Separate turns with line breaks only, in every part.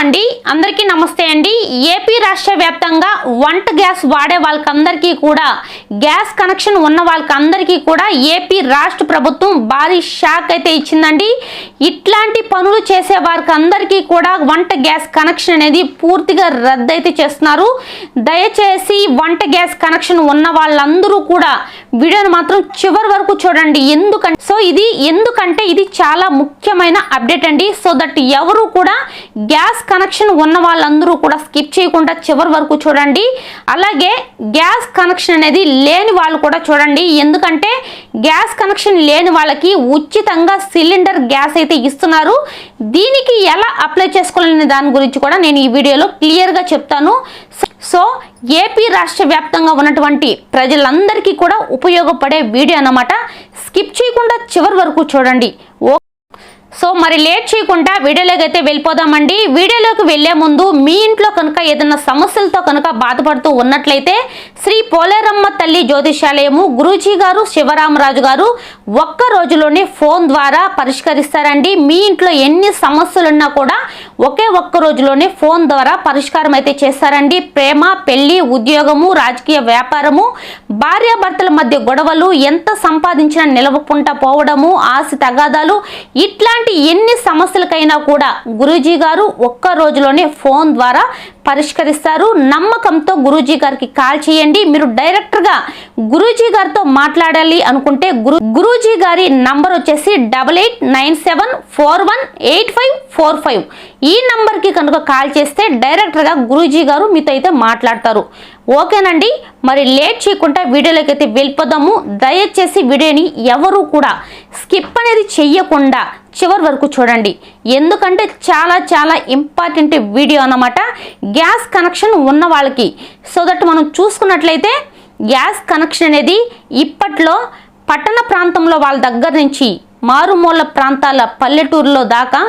అండి. అందరికీ నమస్తే అండి. ఏపీ రాష్ట్ర వ్యాప్తంగా వంట గ్యాస్ వాడే వాళ్ళకందరికీ కూడా గ్యాస్ కనెక్షన్ ఉన్న వాళ్ళకందరికీ కూడా ఏపీ రాష్ట్ర ప్రభుత్వం భారీ షాక్ అయితే ఇచ్చిందండి. ఇట్లాంటి పనులు చేసే వారికి అందరికీ కూడా వంట గ్యాస్ కనెక్షన్ అనేది పూర్తిగా రద్దు అయితే చేస్తున్నారు. దయచేసి వంట గ్యాస్ కనెక్షన్ ఉన్న వాళ్ళందరూ కూడా వీడియోను మాత్రం చివరి వరకు చూడండి. ఎందుకంటే సో ఇది ఎందుకంటే ఇది చాలా ముఖ్యమైన అప్డేట్ అండి. సో దట్ ఎవరు కూడా గ్యాస్ కనెక్షన్ ఉన్న వాళ్ళందరూ కూడా స్కిప్ చేయకుండా చివరి వరకు చూడండి. అలాగే గ్యాస్ కనెక్షన్ అనేది లేని వాళ్ళు కూడా చూడండి. ఎందుకంటే గ్యాస్ కనెక్షన్ లేని వాళ్ళకి ఉచితంగా సిలిండర్ గ్యాస్ అయితే ఇస్తున్నారు. దీనికి ఎలా అప్లై చేసుకోవాలనే దాని గురించి కూడా నేను ఈ వీడియోలో క్లియర్గా చెప్తాను. సో ఏపీ రాష్ట్ర వ్యాప్తంగా ఉన్నటువంటి ప్రజలందరికీ కూడా ఉపయోగపడే వీడియో అన్నమాట. స్కిప్ చేయకుండా చివరి వరకు చూడండి. ఓ సో మరి లేట్ చేయకుండా వీడియోలోకి అయితే వెళ్ళిపోదామండి. వీడియోలోకి వెళ్ళే ముందు మీ ఇంట్లో కనుక ఏదైనా సమస్యలతో కనుక బాధపడుతూ ఉన్నట్లయితే శ్రీ పోలేరమ్మ తల్లి జ్యోతిషాలయము గురూజీ గారు శివరామరాజు గారు ఒక్క రోజులోనే ఫోన్ ద్వారా పరిష్కరిస్తారండి. మీ ఇంట్లో ఎన్ని సమస్యలున్నా కూడా ఒకే ఒక్క రోజులోనే ఫోన్ ద్వారా పరిష్కారం అయితే చేస్తారండి. ప్రేమ పెళ్ళి ఉద్యోగము రాజకీయ వ్యాపారము భార్యాభర్తల మధ్య గొడవలు ఎంత సంపాదించినా నిలవకుండా పోవడము ఆశ తగాదాలు ఇట్లాంటి ఎన్ని సమస్యలకైనా కూడా గురూజీ గారు ఒక్క రోజులోనే ఫోన్ ద్వారా పరిష్కరిస్తారు. నమ్మకంతో గురూజీ గారికి కాల్ చేయండి. మీరు డైరెక్ట్గా గురూజీ గారితో మాట్లాడాలి అనుకుంటే గురు గురూజీ గారి నంబర్ వచ్చేసి double eight nine seven four one eight five four five. ఈ నంబర్కి కనుక కాల్ చేస్తే డైరెక్ట్గా గురూజీ గారు మీతో అయితే మాట్లాడతారు. ఓకేనండి? మరి లేట్ చేయకుండా వీడియోలోకి అయితే వెళ్ళిపోదాము. దయచేసి వీడియోని ఎవరు కూడా స్కిప్ అనేది చెయ్యకుండా చివరి వరకు చూడండి. ఎందుకంటే చాలా చాలా ఇంపార్టెంట్ వీడియో అన్నమాట. గ్యాస్ కనెక్షన్ ఉన్న వాళ్ళకి. సో దట్ మనం చూసుకున్నట్లయితే గ్యాస్ కనెక్షన్ అనేది ఇప్పట్లో పట్టణ ప్రాంతంలో వాళ్ళ దగ్గర నుంచి మారుమూల ప్రాంతాల పల్లెటూరులో దాకా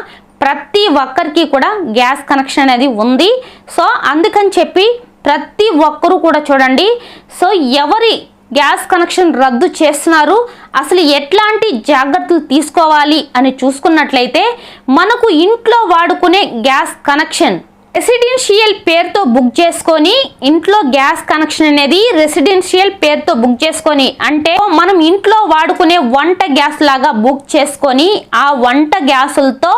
ప్రతి ఒక్కరికి కూడా గ్యాస్ కనెక్షన్ అనేది ఉంది. సో అందుకని చెప్పి ప్రతి ఒక్కరూ కూడా చూడండి. సో ఎవరి గ్యాస్ కనెక్షన్ రద్దు చేస్తున్నారు. అసలు ఎట్లాంటి జాగ్రత్తలు తీసుకోవాలి అని చూసుకున్నట్లయితే మనకు ఇంట్లో వాడుకునే గ్యాస్ కనెక్షన్ రెసిడెన్షియల్ పేరుతో బుక్ చేసుకొని ఇంట్లో గ్యాస్ కనెక్షన్ అనేది రెసిడెన్షియల్ పేరుతో బుక్ చేసుకొని అంటే మనం ఇంట్లో వాడుకునే వంట గ్యాస్ లాగా బుక్ చేసుకొని ఆ వంట గ్యాసులతో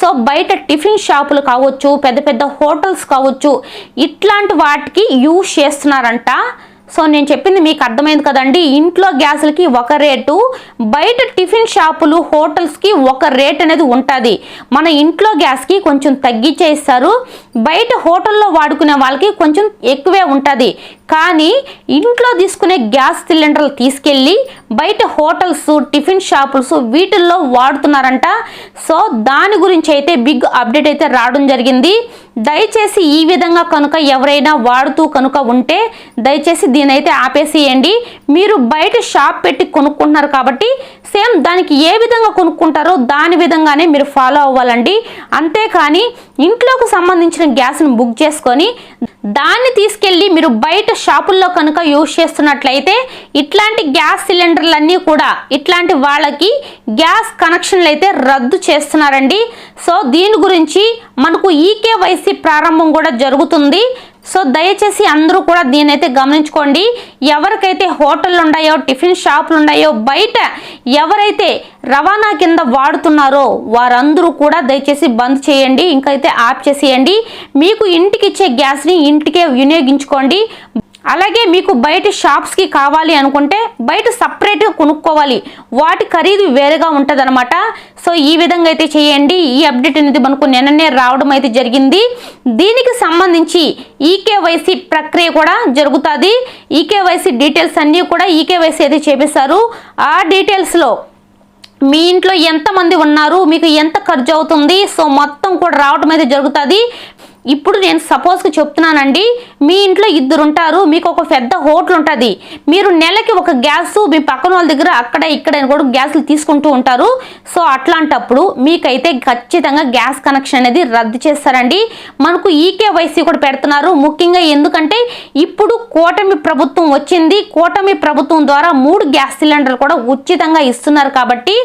సో బయట టిఫిన్ షాపులు కావచ్చు పెద్ద పెద్ద హోటల్స్ కావచ్చు ఇట్లాంటి వాటికి యూజ్ చేస్తున్నారంట. సో నేను చెప్పింది మీకు అర్థమైంది కదండి. ఇంట్లో గ్యాసులకి ఒక రేటు బయట టిఫిన్ షాపులు హోటల్స్కి ఒక రేట్ అనేది ఉంటుంది. మన ఇంట్లో గ్యాస్కి కొంచెం తగ్గించే ఇస్తారు బయట హోటల్లో వాడుకునే వాళ్ళకి కొంచెం ఎక్కువే ఉంటుంది. కానీ ఇంట్లో తీసుకునే గ్యాస్ సిలిండర్లు తీసుకెళ్ళి బయట హోటల్స్ టిఫిన్ షాపుల్స్ వీటిల్లో వాడుతున్నారంట. సో దాని గురించి అయితే బిగ్ అప్డేట్ అయితే రావడం జరిగింది. దయచేసి ఈ విధంగా కనుక ఎవరైనా వాడుతూ కనుక ఉంటే దయచేసి దీని అయితే ఆపేసేయండి. మీరు బయట షాప్ పెట్టి కొనుక్కుంటున్నారు కాబట్టి సేమ్ దానికి ఏ విధంగా కొనుక్కుంటారో దాని విధంగానే మీరు ఫాలో అవ్వాలండి. అంతేకాని ఇంట్లోకి సంబంధించిన గ్యాస్ను బుక్ చేసుకొని దాన్ని తీసుకెళ్ళి మీరు బయట షాపుల్లో కనుక యూజ్ చేస్తున్నట్లయితే ఇట్లాంటి గ్యాస్ సిలిండర్లన్నీ కూడా ఇట్లాంటి వాళ్ళకి గ్యాస్ కనెక్షన్లు అయితే రద్దు చేస్తున్నారండి. సో దీని గురించి మనకు ఈకేవైసీ ప్రారంభం కూడా జరుగుతుంది. సో దయచేసి అందరూ కూడా దీని అయితే గమనించుకోండి. ఎవరికైతే హోటళ్ళు ఉన్నాయో టిఫిన్ షాపులు ఉన్నాయో బయట ఎవరైతే రవాణా కింద వాడుతున్నారో వారందరూ కూడా దయచేసి బంద్ చేయండి. ఇంకైతే ఆఫ్ చేసేయండి. మీకు ఇంటికి ఇచ్చే గ్యాస్ని ఇంటికే వినియోగించుకోండి. అలాగే మీకు బయట షాప్స్కి కావాలి అనుకుంటే బయట సపరేట్గా కొనుక్కోవాలి. వాటి ఖరీదు వేరుగా ఉంటుంది అనమాట సో ఈ విధంగా అయితే చేయండి. ఈ అప్డేట్ అనేది మనకు నిన్ననే రావడం అయితే జరిగింది. దీనికి సంబంధించి ఈకేవైసీ ప్రక్రియ కూడా జరుగుతుంది. ఈకేవైసీ డీటెయిల్స్ అన్నీ కూడా ఈకేవైసీ అయితే చేపిస్తారు. ఆ డీటెయిల్స్లో మీ ఇంట్లో ఎంతమంది ఉన్నారు? మీకు ఎంత ఖర్చు అవుతుంది? సో మొత్తం కూడా రావడం అయితే జరుగుతుంది. ఇప్పుడు నేను సపోజ్కి చెప్తున్నానండి మీ ఇంట్లో ఇద్దరు ఉంటారు మీకు ఒక పెద్ద హోటల్ ఉంటుంది మీరు నెలకి ఒక గ్యాస్ మీ పక్కన వాళ్ళ దగ్గర అక్కడ ఇక్కడ కూడా గ్యాస్లు తీసుకుంటూ ఉంటారు. సో అట్లాంటప్పుడు మీకైతే ఖచ్చితంగా గ్యాస్ కనెక్షన్ అనేది రద్దు చేస్తారండి. మనకు ఈకేవైసీ కూడా పెడుతున్నారు. ముఖ్యంగా ఎందుకంటే ఇప్పుడు కూటమి ప్రభుత్వం వచ్చింది. కూటమి ప్రభుత్వం ద్వారా మూడు గ్యాస్ సిలిండర్లు కూడా ఉచితంగా ఇస్తున్నారు కాబట్టి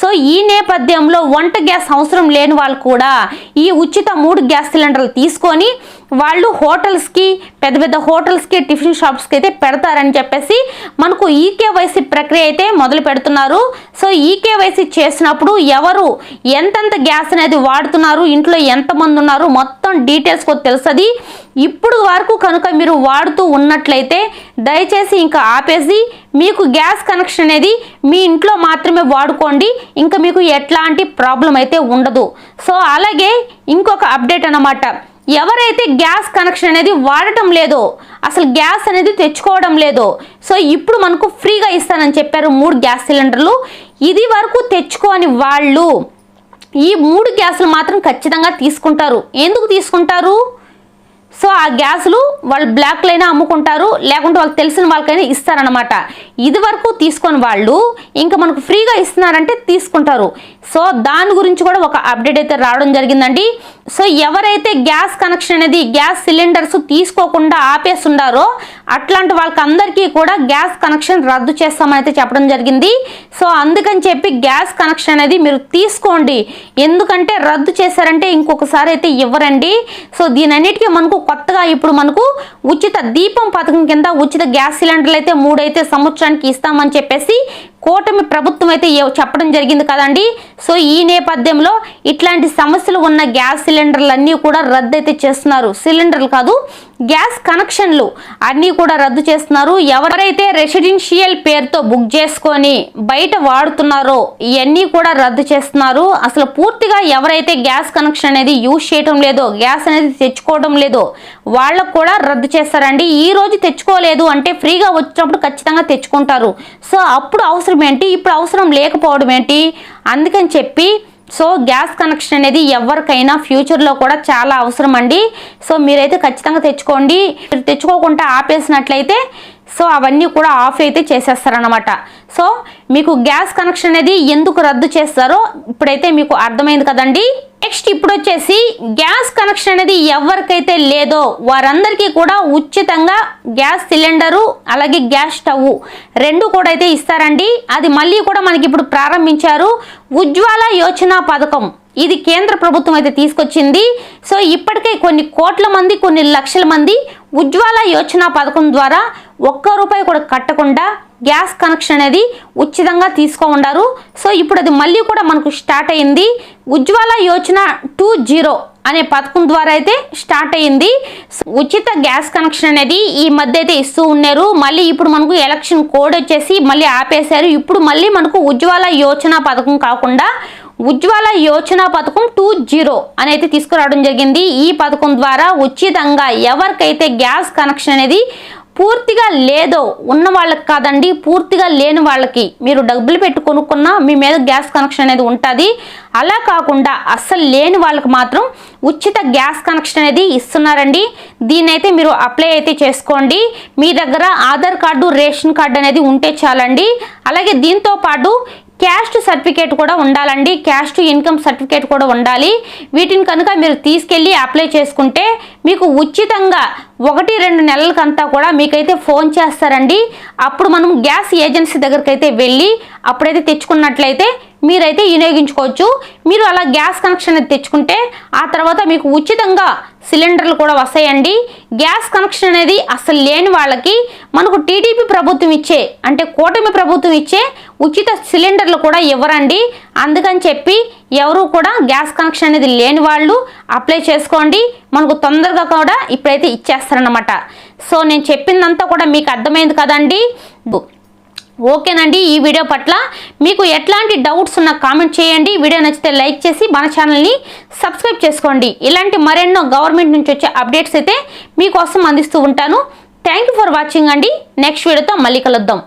సో ఈ నేపథ్యంలో వంట గ్యాస్ అవసరం లేని వాళ్ళు కూడా ఈ ఉచిత మూడు గ్యాస్ సిలిండర్లు తీసుకొని వాళ్ళు హోటల్స్కి పెద్ద పెద్ద హోటల్స్కి టిఫిన్ షాప్స్కి అయితే పెడతారని చెప్పేసి మనకు ఈకేవైసీ ప్రక్రియ అయితే మొదలు పెడుతున్నారు. సో ఈకేవైసీ చేసినప్పుడు ఎవరు ఎంతెంత గ్యాస్ అనేది వాడుతున్నారు ఇంట్లో ఎంతమంది ఉన్నారు మొత్తం డీటెయిల్స్ కూడా తెలుస్తుంది ఇప్పుడు వరకు కనుక మీరు వాడుతూ ఉన్నట్లయితే దయచేసి ఇంకా ఆపేసి మీకు గ్యాస్ కనెక్షన్ అనేది మీ ఇంట్లో మాత్రమే వాడుకోండి. ఇంకా మీకు ఎట్లాంటి ప్రాబ్లం అయితే ఉండదు. సో అలాగే ఇంకొక అప్డేట్ అనమాట ఎవరైతే గ్యాస్ కనెక్షన్ అనేది వాడటం లేదో అసలు గ్యాస్ అనేది తెచ్చుకోవడం లేదో సో ఇప్పుడు మనకు ఫ్రీగా ఇస్తానని చెప్పారు మూడు గ్యాస్ సిలిండర్లు. ఇది వరకు తెచ్చుకోని వాళ్ళు ఈ మూడు గ్యాసులు మాత్రం ఖచ్చితంగా తీసుకుంటారు. ఎందుకు తీసుకుంటారు? సో ఆ గ్యాసులు వాళ్ళు బ్లాక్లైనా అమ్ముకుంటారు లేకుంటే వాళ్ళకి తెలిసిన వాళ్ళకైనా ఇస్తారనమాట ఇది వరకు తీసుకొని వాళ్ళు ఇంకా మనకు ఫ్రీగా ఇస్తున్నారంటే తీసుకుంటారు. సో దాని గురించి కూడా ఒక అప్డేట్ అయితే రావడం జరిగిందండి. సో ఎవరైతే గ్యాస్ కనెక్షన్ అనేది గ్యాస్ సిలిండర్స్ తీసుకోకుండా ఆపేస్తున్నారో అట్లాంటి వాళ్ళకి అందరికీ కూడా గ్యాస్ కనెక్షన్ రద్దు చేస్తామని అయితే చెప్పడం జరిగింది. సో అందుకని చెప్పి గ్యాస్ కనెక్షన్ అనేది మీరు తీసుకోండి. ఎందుకంటే రద్దు చేశారంటే ఇంకొకసారి అయితే ఇవ్వరండి. సో దీనన్నిటికీ మనకు కొత్తగా ఇప్పుడు మనకు ఉచిత దీపం పథకం కింద ఉచిత గ్యాస్ సిలిండర్లు అయితే మూడైతే సంవత్సరానికి ఇస్తామని చెప్పేసి కూటమి ప్రభుత్వం అయితే చెప్పడం జరిగింది కదండి. సో ఈ నేపథ్యంలో ఇట్లాంటి సమస్యలు ఉన్న గ్యాస్ సిలిండర్లు అన్నీ కూడా రద్దు అయితే చేస్తున్నారు. సిలిండర్లు కాదు గ్యాస్ కనెక్షన్లు అన్నీ కూడా రద్దు చేస్తున్నారు. ఎవరైతే రెసిడెన్షియల్ పేరుతో బుక్ చేసుకొని బయట వాడుతున్నారో ఇవన్నీ కూడా రద్దు చేస్తున్నారు. అసలు పూర్తిగా ఎవరైతే గ్యాస్ కనెక్షన్ అనేది యూజ్ చేయడం లేదో గ్యాస్ అనేది తెచ్చుకోవడం లేదో వాళ్ళకు కూడా రద్దు చేస్తారండి. ఈ రోజు తెచ్చుకోలేదు అంటే ఫ్రీగా వచ్చినప్పుడు ఖచ్చితంగా తెచ్చుకుంటారు. సో అప్పుడు అవసరం ఏంటి? ఇప్పుడు అవసరం లేకపోవడం ఏంటి? అందుకని చెప్పి సో గ్యాస్ కనెక్షన్ అనేది ఎవరికైనా ఫ్యూచర్లో కూడా చాలా అవసరం అండి సో మీరైతే ఖచ్చితంగా తెచ్చుకోండి. మీరు తెచ్చుకోకుండా ఆపేసినట్లయితే సో అవన్నీ కూడా ఆఫ్ అయితే చేసేస్తారనమాట సో మీకు గ్యాస్ కనెక్షన్ అనేది ఎందుకు రద్దు చేస్తారో ఇప్పుడైతే మీకు అర్థమైంది కదండి. నెక్స్ట్ ఇప్పుడు వచ్చేసి గ్యాస్ కనెక్షన్ అనేది ఎవరికైతే లేదో వారందరికీ కూడా ఉచితంగా గ్యాస్ సిలిండరు అలాగే గ్యాస్ స్టవ్ రెండు కూడా అయితే ఇస్తారండి. అది మళ్ళీ కూడా మనకి ఇప్పుడు ప్రారంభించారు. ఉజ్వాల యోజన పథకం ఇది కేంద్ర ప్రభుత్వం అయితే తీసుకొచ్చింది. సో ఇప్పటికే కొన్ని కోట్ల మంది కొన్ని లక్షల మంది ఉజ్వాల యోజన పథకం ద్వారా ఒక్క రూపాయి కూడా కట్టకుండా గ్యాస్ కనెక్షన్ అనేది ఉచితంగా తీసుకో ఉండారు సో ఇప్పుడు అది మళ్ళీ కూడా మనకు స్టార్ట్ అయింది ఉజ్వాల యోజన టూ జీరో అనే పథకం ద్వారా అయితే స్టార్ట్ అయింది ఉచిత గ్యాస్ కనెక్షన్ అనేది ఈ మధ్య అయితే ఇస్తూ ఉన్నారు. మళ్ళీ ఇప్పుడు మనకు ఎలక్షన్ కోడ్ వచ్చేసి మళ్ళీ ఆపేశారు. ఇప్పుడు మళ్ళీ మనకు ఉజ్వాల యోజన పథకం కాకుండా ఉజ్వల యోజన పథకం టూ జీరో అని అయితే తీసుకురావడం జరిగింది. ఈ పథకం ద్వారా ఉచితంగా ఎవరికైతే గ్యాస్ కనెక్షన్ అనేది పూర్తిగా లేదో ఉన్న వాళ్ళకి కాదండి పూర్తిగా లేని వాళ్ళకి మీరు డబ్బులు పెట్టి కొనుక్కున్నా మీ మీద గ్యాస్ కనెక్షన్ అనేది ఉంటుంది. అలా కాకుండా అస్సలు లేని వాళ్ళకి మాత్రం ఉచిత గ్యాస్ కనెక్షన్ అనేది ఇస్తున్నారండి. దీన్నైతే మీరు అప్లై అయితే చేసుకోండి. మీ దగ్గర ఆధార్ కార్డు రేషన్ కార్డు అనేది ఉంటే చాలండి. అలాగే దీంతో పాటు క్యాస్ట్ సర్టిఫికేట్ కూడా ఉండాలండి. క్యాస్ట్ ఇన్కమ్ సర్టిఫికేట్ కూడా ఉండాలి. వీటిని కనుక మీరు తీసుకెళ్ళి అప్లై చేసుకుంటే మీకు ఉచితంగా ఒకటి రెండు నెలలకంతా కూడా మీకైతే ఫోన్ చేస్తారండి. అప్పుడు మనం గ్యాస్ ఏజెన్సీ దగ్గరికి అయితే వెళ్ళి అప్పుడైతే తెచ్చుకున్నట్లయితే మీరైతే వినియోగించుకోవచ్చు. మీరు అలా గ్యాస్ కనెక్షన్ అనేది తెచ్చుకుంటే ఆ తర్వాత మీకు ఉచితంగా సిలిండర్లు కూడా వస్తాయండి. గ్యాస్ కనెక్షన్ అనేది అసలు లేని వాళ్ళకి మనకు టీడీపీ ప్రభుత్వం ఇచ్చే అంటే కూటమి ప్రభుత్వం ఇచ్చే ఉచిత సిలిండర్లు కూడా ఇవ్వరండి. అందుకని చెప్పి ఎవరు కూడా గ్యాస్ కనెక్షన్ అనేది లేని వాళ్ళు అప్లై చేసుకోండి. మనకు తొందరగా కూడా ఇప్పుడైతే ఇచ్చేస్తారనమాట సో నేను చెప్పిందంతా కూడా మీకు అర్థమైంది కదండి. ఓకేనండి. ఈ వీడియో పట్ల మీకు ఎట్లాంటి డౌట్స్ ఉన్నా కామెంట్ చేయండి. వీడియో నచ్చితే లైక్ చేసి మన ఛానల్ని సబ్స్క్రైబ్ చేసుకోండి. ఇలాంటి మరెన్నో గవర్నమెంట్ నుంచి వచ్చే అప్డేట్స్ అయితే మీకోసం అందిస్తూ ఉంటాను. థ్యాంక్ యూ ఫర్ వాచింగ్ అండి. నెక్స్ట్ వీడియోతో మళ్ళీ కలుద్దాం.